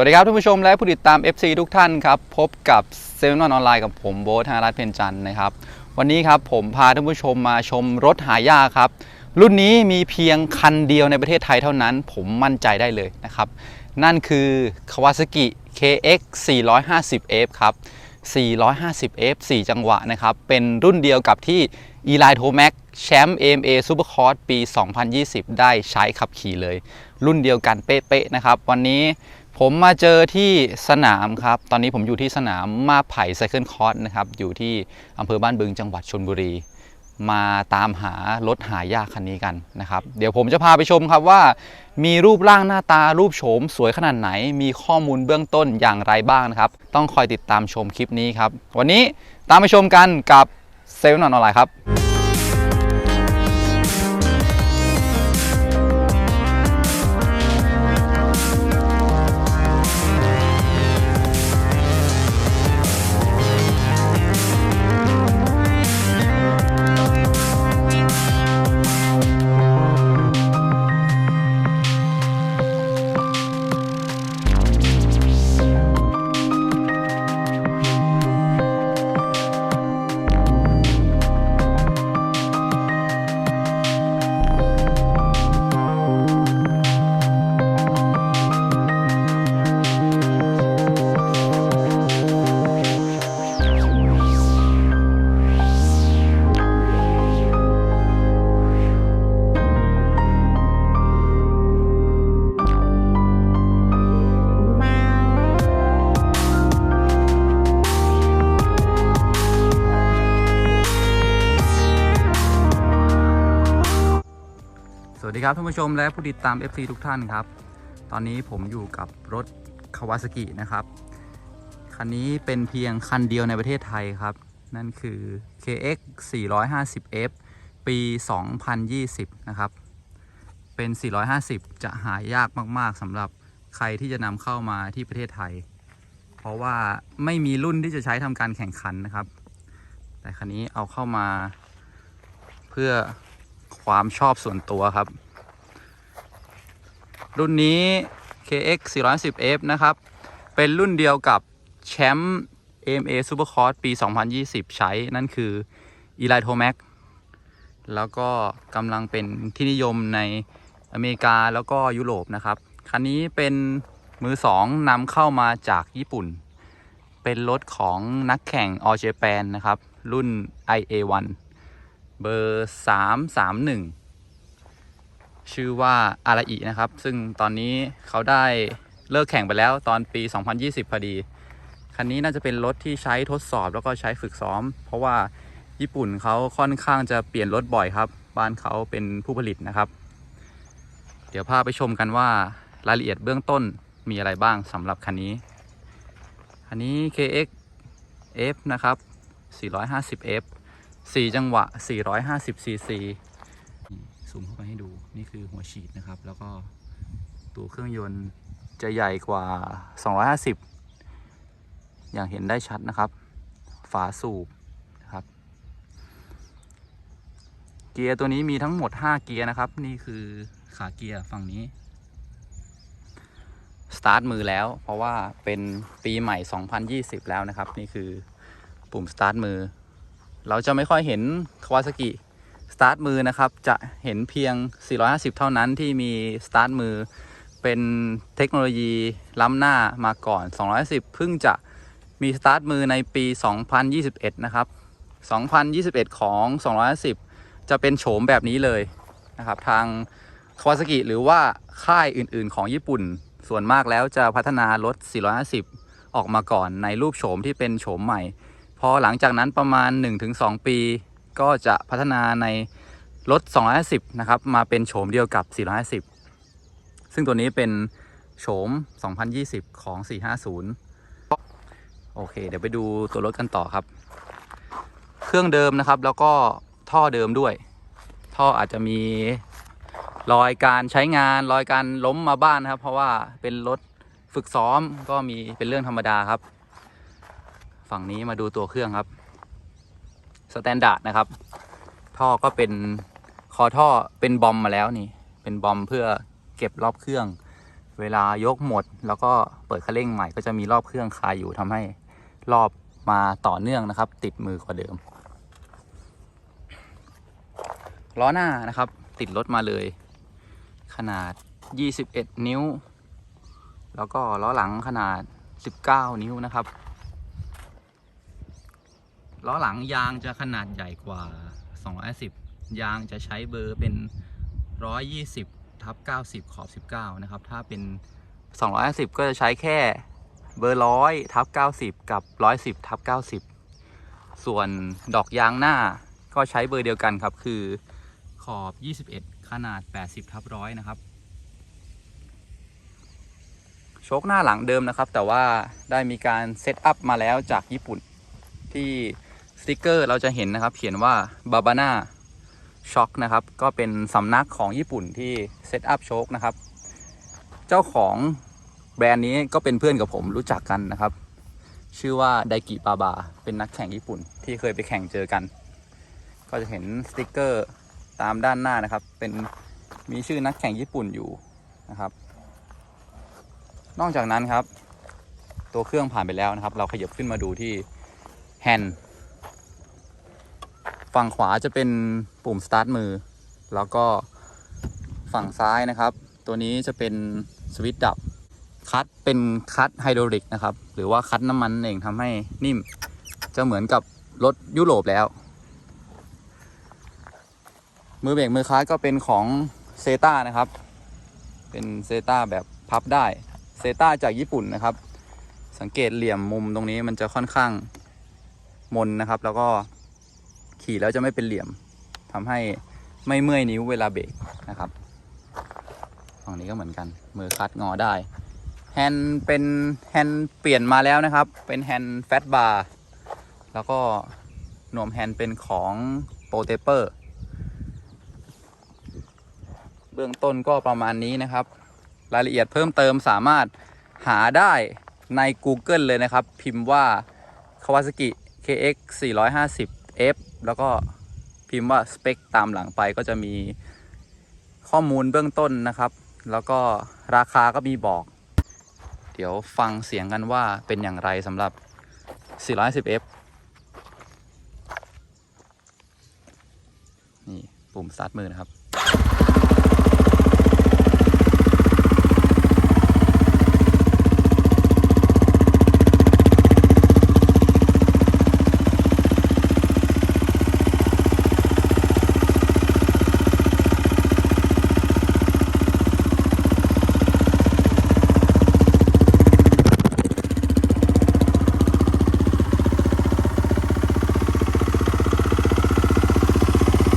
สวัสดีครับท่านผู้ชมและผู้ติดตาม FC ทุกท่านครับ พบกับเซเว่นออนไลน์กับผมโบ๊ทธนรัตน์เพนจันทร์นะครับ วันนี้ครับผมพาท่านผู้ชมมาชมรถหายากครับ รุ่นนี้มีเพียงคันเดียวในประเทศไทยเท่านั้น ผมมั่นใจได้เลยนะครับ นั่นคือ Kawasaki KX 450F ครับ 450F 4 จังหวะนะครับ เป็นรุ่นเดียวกับที่ e l i t o m a c แชมป์ AMA Supercross ปี 2020 ได้ใช้ขับขี่เลย รุ่นเดียวกันเป๊ะๆนะครับ วันนี้ ผมมาเจอที่สนามครับ ตอนนี้ผมอยู่ที่สนามมาไผ่ไซเคิลคอร์สนะครับ อยู่ที่อำเภอบ้านบึงจังหวัดชนบุรี มาตามหารถหายากคันนี้กันนะครับ เดี๋ยวผมจะพาไปชมครับว่า มีรูปร่างหน้าตารูปโฉมสวยขนาดไหน มีข้อมูลเบื้องต้นอย่างไรบ้างนะครับ ต้องคอยติดตามชมคลิปนี้ครับ วันนี้ตามไปชมกันกับเซเว่นออนไลน์ครับ ครับท่านผู้ชมและผู้ติดตาม FC ทุกท่านครับ ตอนนี้ผมอยู่กับรถคาวาซากินะครับ คันนี้เป็นเพียงคันเดียวในประเทศไทยครับ นั่นคือ KX 450F ปี 2020 นะครับ เป็น 450 จะหายากมากๆสำหรับใครที่จะนำเข้ามาที่ประเทศไทย เพราะว่าไม่มีรุ่นที่จะใช้ทำการแข่งขันนะครับ แต่คันนี้เอาเข้ามาเพื่อความชอบส่วนตัวครับ รุ่นนี้ KX 410F นะครับ เป็นรุ่นเดียวกับแชมป์ AMA Supercross ปี 2020 ใช้นั่นคือ e l i t o m a c แล้วก็กำลังเป็นที่นิยมในอเมริกาแล้วก็ยุโรปนะครับ คันนี้เป็นมือสองนำเข้ามาจากญี่ปุ่น เป็นรถของนักแข่ง All Japan นะครับ รุ่น IA1 เบอร์ 331 ชื่อว่าอาราอินะครับ ซึ่งตอนนี้เขาได้เลิกแข่งไปแล้วตอนปี 2020 พอดี คันนี้น่าจะเป็นรถที่ใช้ทดสอบแล้วก็ใช้ฝึกซ้อม เพราะว่าญี่ปุ่นเขาค่อนข้างจะเปลี่ยนรถบ่อยครับ บ้านเขาเป็นผู้ผลิตนะครับ เดี๋ยวพาไปชมกันว่ารายละเอียดเบื้องต้นมีอะไรบ้างสำหรับคันนี้ คันนี้ KX F นะครับ 450F 4 จังหวะ 450 cc ซูมเข้าไปให้ดูนี่คือหัวฉีดนะครับ แล้วก็ตัวเครื่องยนต์จะใหญ่กว่า 250 อย่างเห็นได้ชัดนะครับ ฝาสูบนะครับ เกียร์ตัวนี้มีทั้งหมด 5 เกียร์นะครับ นี่คือขาเกียร์ฝั่งนี้สตาร์ทมือแล้ว เพราะว่าเป็นปีใหม่ 2020 แล้วนะครับ นี่คือปุ่มสตาร์ทมือ เราจะไม่ค่อยเห็นคาวาซากิ ตาร์ทมือนะครับ จะเห็นเพียง 450 เท่านั้นที่มีสตาร์ทมือ เป็นเทคโนโลยีล้ำหน้ามาก่อน 210 เพิ่งจะมีสตาร์ทมือในปี 2021 นะครับ 2021 ของ 210 จะเป็นโฉมแบบนี้เลยนะครับ ทางคาวาซากิหรือว่าค่ายอื่นๆ ของญี่ปุ่น ส่วนมากแล้วจะพัฒนารถ 450 ออกมาก่อนในรูปโฉมที่เป็นโฉมใหม่ พอหลังจากนั้นประมาณ 1-2 ปี ก็จะพัฒนาในรถ 250 นะครับ มาเป็นโฉมเดียวกับ 450 ซึ่งตัวนี้เป็นโฉม 2020 ของ 450 โอเค เดี๋ยวไปดูตัวรถกันต่อครับ เครื่องเดิมนะครับ แล้วก็ท่อเดิมด้วย ท่ออาจจะมีรอยการใช้งานรอยการล้มมาบ้านนะครับ เพราะว่าเป็นรถฝึกซ้อมก็มีเป็นเรื่องธรรมดาครับ ฝั่งนี้มาดูตัวเครื่องครับ สแตนดาร์ดนะครับ ท่อก็เป็นคอท่อเป็นบอมมาแล้วนี่ เป็นบอมเพื่อเก็บรอบเครื่อง เวลายกหมด แล้วก็เปิดคันเร่งใหม่ก็จะมีรอบเครื่องคาอยู่ทำให้รอบมาต่อเนื่องนะครับ ติดมือกว่าเดิม ล้อหน้านะครับ ติดรถมาเลย ขนาด 21 นิ้ว แล้วก็ล้อหลังขนาด 19 นิ้วนะครับ ล้อหลังยางจะขนาดใหญ่กว่า210ยางจะใช้เบอร์เป็น 120ทับ90 ขอบ 19 นะครับ ถ้าเป็น 250 ก็จะใช้แค่เบอร์100ทับ90 กับ 110ทับ90 ส่วนดอกยางหน้าก็ใช้เบอร์เดียวกันครับ คือขอบ 21 ขนาด 80ทับ100นะครับ โชคหน้าหลังเดิมนะครับ แต่ว่าได้มีการเซตอัพมาแล้วจากญี่ปุ่นที่ สติกเกอร์เราจะเห็นนะครับ เขียนว่าบาบาน่าช็อคนะครับ ก็เป็นสำนักของญี่ปุ่นที่เซตอัพโชคนะครับ เจ้าของแบรนด์นี้ก็เป็นเพื่อนกับผมรู้จักกันนะครับ ชื่อว่าไดกิบาบา เป็นนักแข่งญี่ปุ่นที่เคยไปแข่งเจอกัน ก็จะเห็นสติกเกอร์ตามด้านหน้านะครับ เป็นมีชื่อนักแข่งญี่ปุ่นอยู่นะครับ นอกจากนั้นครับ ตัวเครื่องผ่านไปแล้วนะครับ เราขยับขึ้นมาดูที่แฮนด์ ฝั่งขวาจะเป็นปุ่มสตาร์ทมือ แล้วก็ฝั่งซ้ายนะครับ ตัวนี้จะเป็นสวิตช์ดับคัตเป็นคัตไฮดรอลิกนะครับ หรือว่าคัตน้ำมันเองทำให้นิ่ม จะเหมือนกับรถยุโรปแล้ว มือเบรกมือคลัตก็เป็นของเซตานะครับ เป็นเซตาแบบพับได้เซต้าจากญี่ปุ่นนะครับ สังเกตเหลี่ยมมุมตรงนี้มันจะค่อนข้างมนนะครับ แล้วก็ ขี่แล้วจะไม่เป็นเหลี่ยมทำให้ไม่เมื่อยนิ้วเวลาเบรกนะครับฝั่งนี้ก็เหมือนกัน มือคัดงอได้แฮนด์เป็นแฮนด์เปลี่ยนมาแล้วนะครับ เป็นแฮนด์แฟตบาร์แล้วก็นวมแฮนด์เป็นของโปรเตเปอร์เบื้องต้นก็ประมาณนี้นะครับ รายละเอียดเพิ่มเติมสามารถหาได้ใน Google เลยนะครับ พิมพ์ว่า Kawasaki KX 450 F แล้วก็พิมพ์ว่าสเปคตามหลังไปก็จะมีข้อมูลเบื้องต้นนะครับ แล้วก็ราคาก็มีบอก เดี๋ยวฟังเสียงกันว่าเป็นอย่างไรสำหรับ 410f นี่ปุ่มสตาร์ทมือนะครับ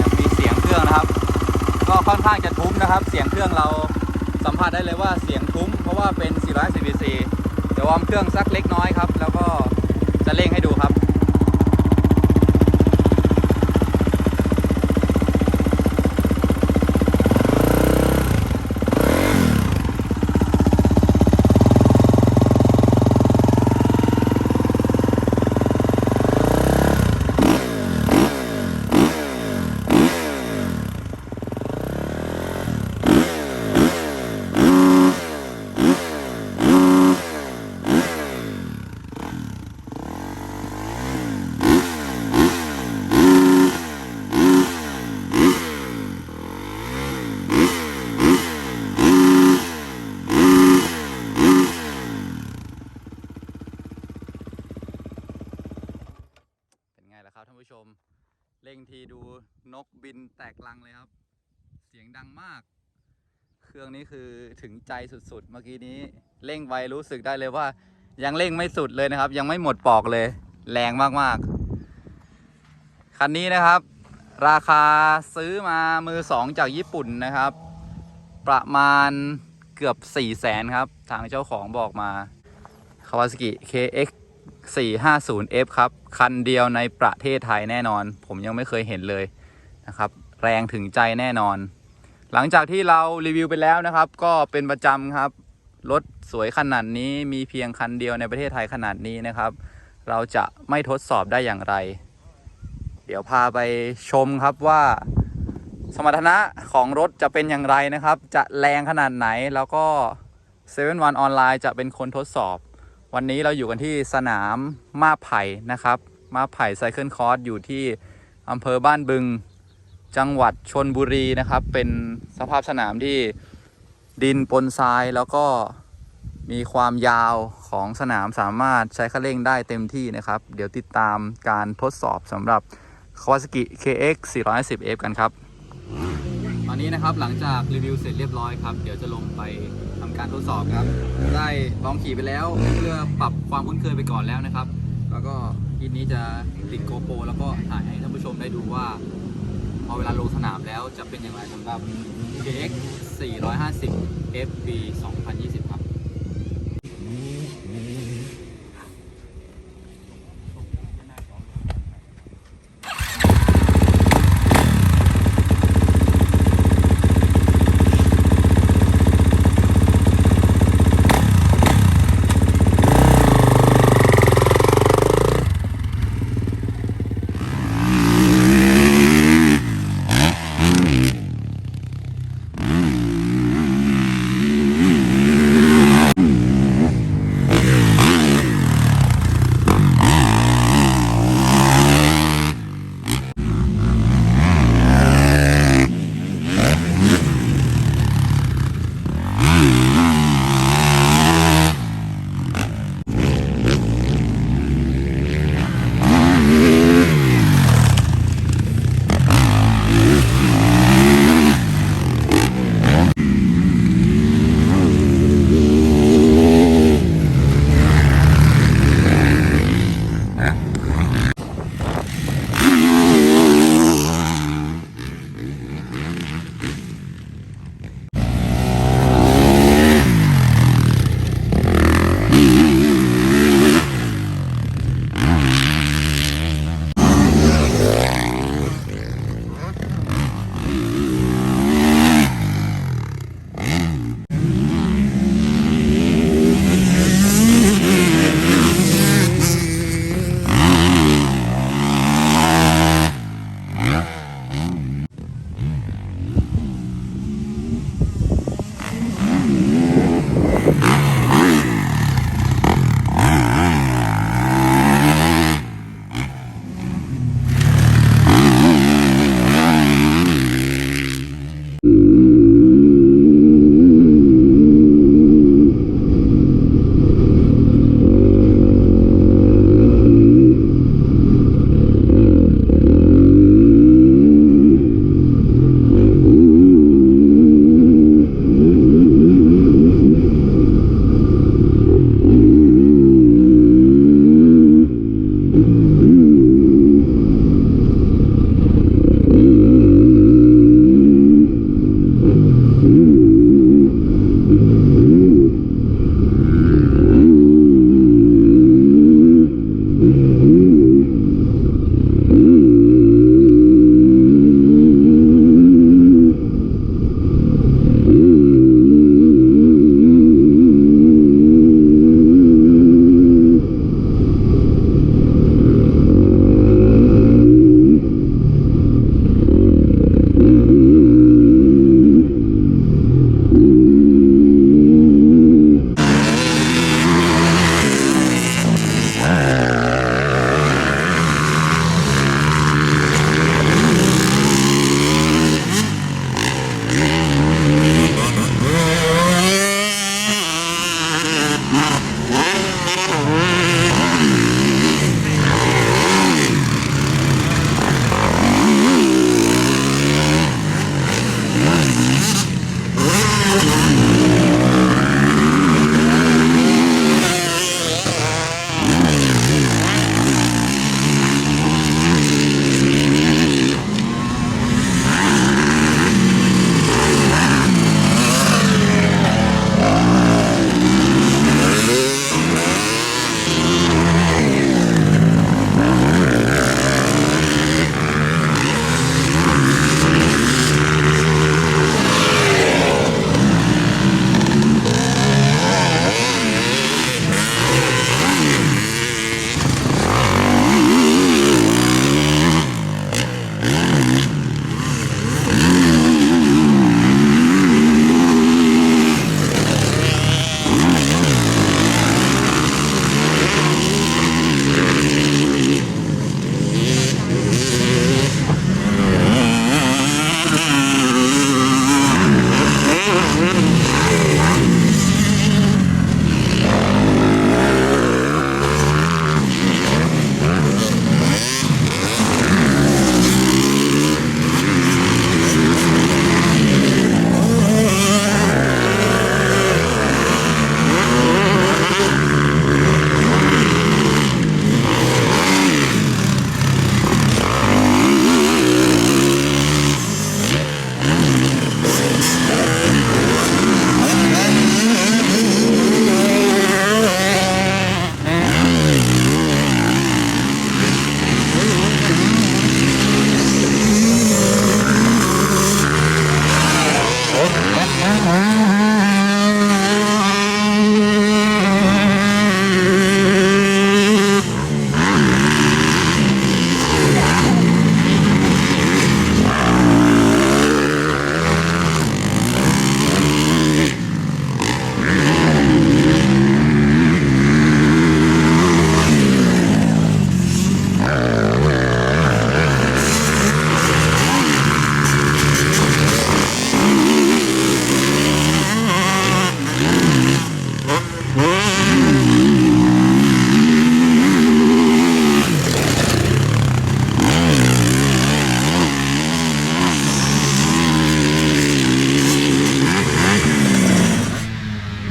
ยังมีเสียงเครื่องนะครับ ก็ค่อนข้างจะทุ้มนะครับ เสียงเครื่องเราสัมผัสได้เลยว่าเสียงทุ้ม เพราะว่าเป็น 400cc เดี๋ยววอร์มเครื่องสักเล็กน้อยครับ แล้วก็จะเร่งให้ดูครับ เป็นไงล่ะครับท่านผู้ชม เร่งทีดูนก บินแตกลังเลยครับ เสียงดังมาก เครื่องนี้คือถึงใจสุดๆ เมื่อกี้นี้เร่งไวรู้สึกได้เลยว่า ยังเร่งไม่สุดเลยนะครับ ยังไม่หมดปอกเลย แรงมากๆ คันนี้นะครับ ราคาซื้อมามือสองจากญี่ปุ่นนะครับ ประมาณเกือบ4 0 0แสนครับ ทางเจ้าของบอกมา Kawasaki KX 450F ครับ คันเดียวในประเทศไทยแน่นอน ผมยังไม่เคยเห็นเลย นะครับ แรงถึงใจแน่นอน หลังจากที่เรารีวิวไปแล้วนะครับ ก็เป็นประจำครับ รถสวยขนาดนี้มีเพียงคันเดียวในประเทศไทยขนาดนี้นะครับ เราจะไม่ทดสอบได้อย่างไร เดี๋ยวพาไปชมครับว่าสมรรถนะของรถจะเป็นอย่างไรนะครับ จะแรงขนาดไหนแล้วก็7วันออนไลน์จะเป็นคนทดสอบ วันนี้เราอยู่กันที่สนามมาไผ่นะครับ มาไผ่ไซเคิลคอร์สอยู่ที่อำเภอบ้านบึง จังหวัดชนบุรีนะครับ เป็นสภาพสนามที่ดินปนทรายแล้วก็มีความยาวของสนามสามารถใช้คันเร่งได้เต็มที่นะครับ เดี๋ยวติดตามการทดสอบสำหรับ Kawasaki KX 410F กันครับ ตอนนี้นะครับหลังจากรีวิวเสร็จเรียบร้อยครับ เดี๋ยวจะลงไปทำการทดสอบครับ ได้ลองขี่ไปแล้วเพื่อปรับความคุ้นเคยไปก่อนแล้วนะครับ แล้วก็ทีนี้จะติดโกโปรแล้วก็ถ่ายให้ท่านผู้ชมได้ดูว่า อเวลาลงสนามแล้วจะเป็นอย่างไรสำหรับ KX 450 FB 2020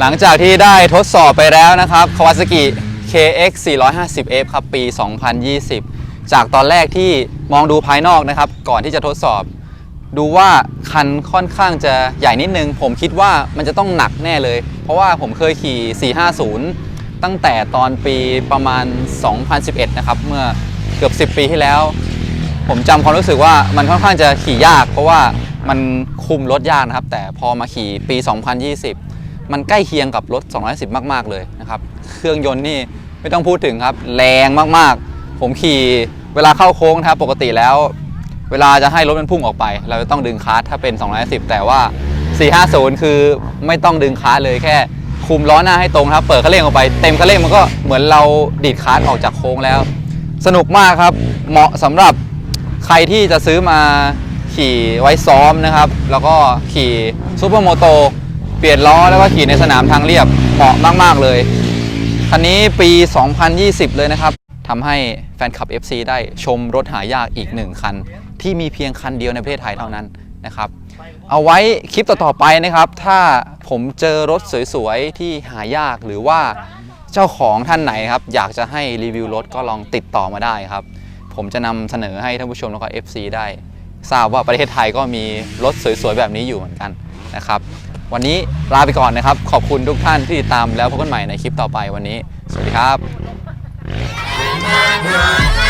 หลังจากที่ได้ทดสอบไปแล้วนะครับ Kawasaki KX 450F ครับ ปี 2020 จากตอนแรกที่มองดูภายนอกนะครับ ก่อนที่จะทดสอบ ดูว่าคันค่อนข้างจะใหญ่นิดนึง ผมคิดว่ามันจะต้องหนักแน่เลย เพราะว่าผมเคยขี่ 450 ตั้งแต่ตอนปีประมาณ 2011 นะครับ เมื่อเกือบ 10 ปีที่แล้ว ผมจำความรู้สึกว่ามันค่อนข้างจะขี่ยาก เพราะว่ามันคุมรถยากนะครับ แต่พอมาขี่ปี 2020 มันใกล้เคียงกับรถ 210 มาก ๆ เลยนะครับ เครื่องยนต์นี่ไม่ต้องพูดถึงครับ แรงมากๆ ผมขี่เวลาเข้าโค้งนะครับปกติแล้ว เวลาจะให้รถมันพุ่งออกไป เราจะต้องดึงคลัสถ้าเป็น 210 แต่ว่า 450 คือไม่ต้องดึงคลัสเลยแค่คุมล้อหน้าให้ตรงครับ เปิดคันเร่งออกไปเต็มคันเร่งมันก็เหมือนเราดีดคลัสออกจากโค้งแล้ว สนุกมากครับ เหมาะสำหรับใครที่จะซื้อมาขี่ไว้ซ้อมนะครับ แล้วก็ขี่ซูเปอร์โมโต เปลี่ยนล้อแล้วก็ขี่ในสนามทางเรียบเหมาะมาก ๆ เลย คันนี้ปี 2020 เลยนะครับทำให้แฟนคลับ FC ได้ชมรถหายากอีกหนึ่งคัน ที่มีเพียงคันเดียวในประเทศไทยเท่านั้นนะครับ เอาไว้คลิปต่อ ๆ ไปนะครับ ถ้าผมเจอรถสวย ๆ ที่หายากหรือว่าเจ้าของท่านไหนครับ อยากจะให้รีวิวรถก็ลองติดต่อมาได้ครับ ผมจะนำเสนอให้ท่านผู้ชมแล้วก็ FC ได้ ทราบว่าประเทศไทยก็มีรถสวย ๆ แบบนี้อยู่เหมือนกันนะครับ วันนี้ลาไปก่อนนะครับ ขอบคุณทุกท่านที่ติดตามแล้วพบกันใหม่ในคลิปต่อไปวันนี้ สวัสดีครับ